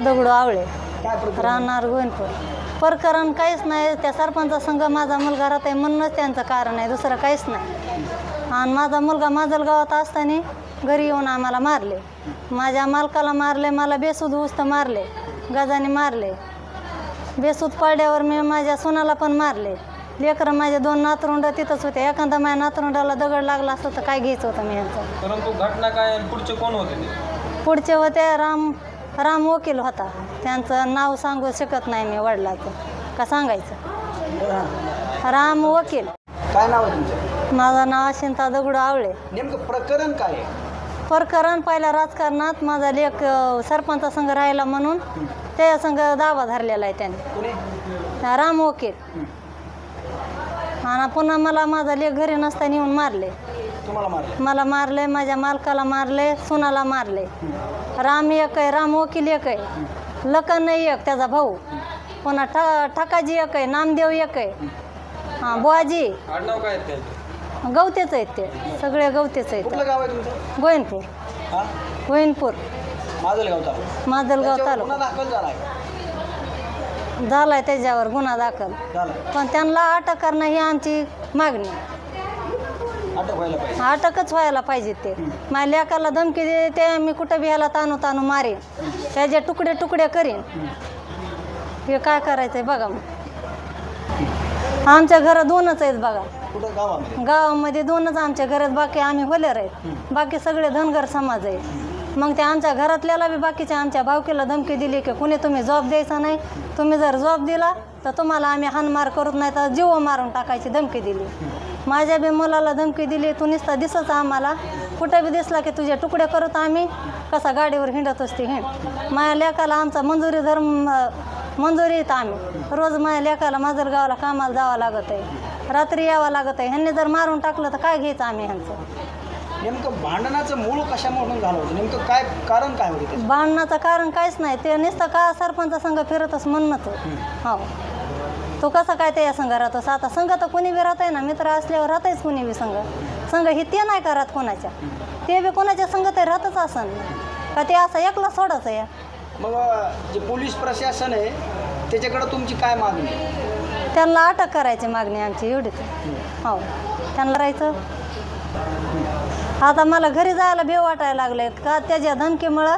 दगडू आवळे राहणार गोविंदपूर. प्रकरण काहीच नाही त्या सरपंचा संघ माझा मुलगा राहत आहे म्हणूनच त्यांचं कारण आहे दुसरं काहीच नाही. आणि माझा मुलगा माजलगावात असताना घरी येऊन आम्हाला मारले. माझ्या मालकाला मारले मला बेसूद उस्त मारले गजाने मारले. बेसूद पडल्यावर मी माझ्या सुनाला पण मारले. लेकरं माझे दोन नातरुंड तिथंच होते. एखादा माझ्या नातरुंडाला दगड लागला असतं तर काय घ्यायचं होतं मी यांचं परंतु घटना काय पुढचे कोण होते? पुढचे होते राम राम वकील होता त्यांचं नाव सांगू शकत नाही मी वडिलाचं. का सांगायचं? राम वकील. काय नाव आहे तुमचं? माझं नाव अशिंता दगडू आवळे. नेमकं प्रकरण काय आहे? प्रकरण पहिल्या राजकारणात माझा लेख सरपंचा संघ राहिला म्हणून त्या संघ दावा धरलेला आहे त्याने. राम वकील. आणि पुन्हा मला माझा लेख घरी नसताना येऊन मारले. तुम्हाला मारलं? मला मारले माझ्या मालकाला मारले सुनाला मारले. राम एक आहे राम वकील एक आहे. लखन नाही एक त्याचा भाऊ. पुन्हा ठ ठकाजी एक आहे नामदेव एक आहे. हां बुवाजी आडनाव काय आहेत त्यांचे? गवतेच आहेत ते. सगळे गवतेच आहेत. कुठलं गाव आहे तुमचं? गोविंदपूर. हा? गोविंदपूर. माजलगाव तालुका. माजलगाव त्याच्यावर गुन्हा तालुका दाखल झाला आहे झालाय त्याच्यावर गुन्हा दाखल. झाला. पण त्यांना अटक करणं ही आमची मागणी. अटक व्हायला पाहिजे. अटकच व्हायला पाहिजे ते. माझ्या लेकाला धमकी देते मी कुठं बी ह्याला तानू तानू मारेन. त्याचे तुकडे तुकडे करीन. हे काय करायचंय बघा मग. आमच्या घरात दोनच आहेत बघा. कुठं? गावामध्ये. गावामध्ये दोनच आमच्या घरात बाकी आम्ही होलेर आहेत. बाकी सगळे धनगर समाज आहे मग ते आमच्या घरातल्याला बी बाकीच्या आमच्या भावकीला धमकी दिली की कुणी तुम्ही जॉब द्यायचा नाही. तुम्ही जर जॉब दिला तर तुम्हाला आम्ही हानमार करत नाही तर जीव मारून टाकायची धमकी दिली. माझ्या बी मुलाला धमकी दिली तू नुसता दिसत आम्हाला. कुठे बी दिसला की तुझे तुकडे करत आम्ही. कसा गाडीवर हिंडत असते हिंड माझ्या लेकाला आमचा मंजुरी धर्म मंजुरी येत आम्ही. रोज माझ्या लेकाला माझर गावाला कामाला जावं लागत आहे रात्री यावं लागत आहे ह्यांनी जर मारून टाकलं तर काय घ्यायचं आम्ही ह्यांचं? नेमकं भांडणाचं मूळ कशामधून झालं होतं? नेमकं काय कारण काय होतं त्याचं? भांडणाचं कारण काहीच नाही. ते नुसतं का सरपंच संघ फिरतच म्हणणंच. हो. तो कसा काय ते या संघ राहतोस? आता संघ तर कोणी बी राहत आहे ना मित्र असल्यावर राहतच कोणी बी संघ. संघ हे ते नाही का राहत कोणाच्या? ते बी कोणाच्या संघ ते राहतच असन. का ते असं एकला सोडाच आहे? मग अं, जे पोलीस प्रशासन आहे त्याच्याकडे तुमची काय मागणी? आहे? त्यांना अटक करायची मागणी आमची एवढीच. हो. त्यांना राहायचं आता मला घरी जायला भेव वाटायला लागले का त्याच्या धमकीमुळं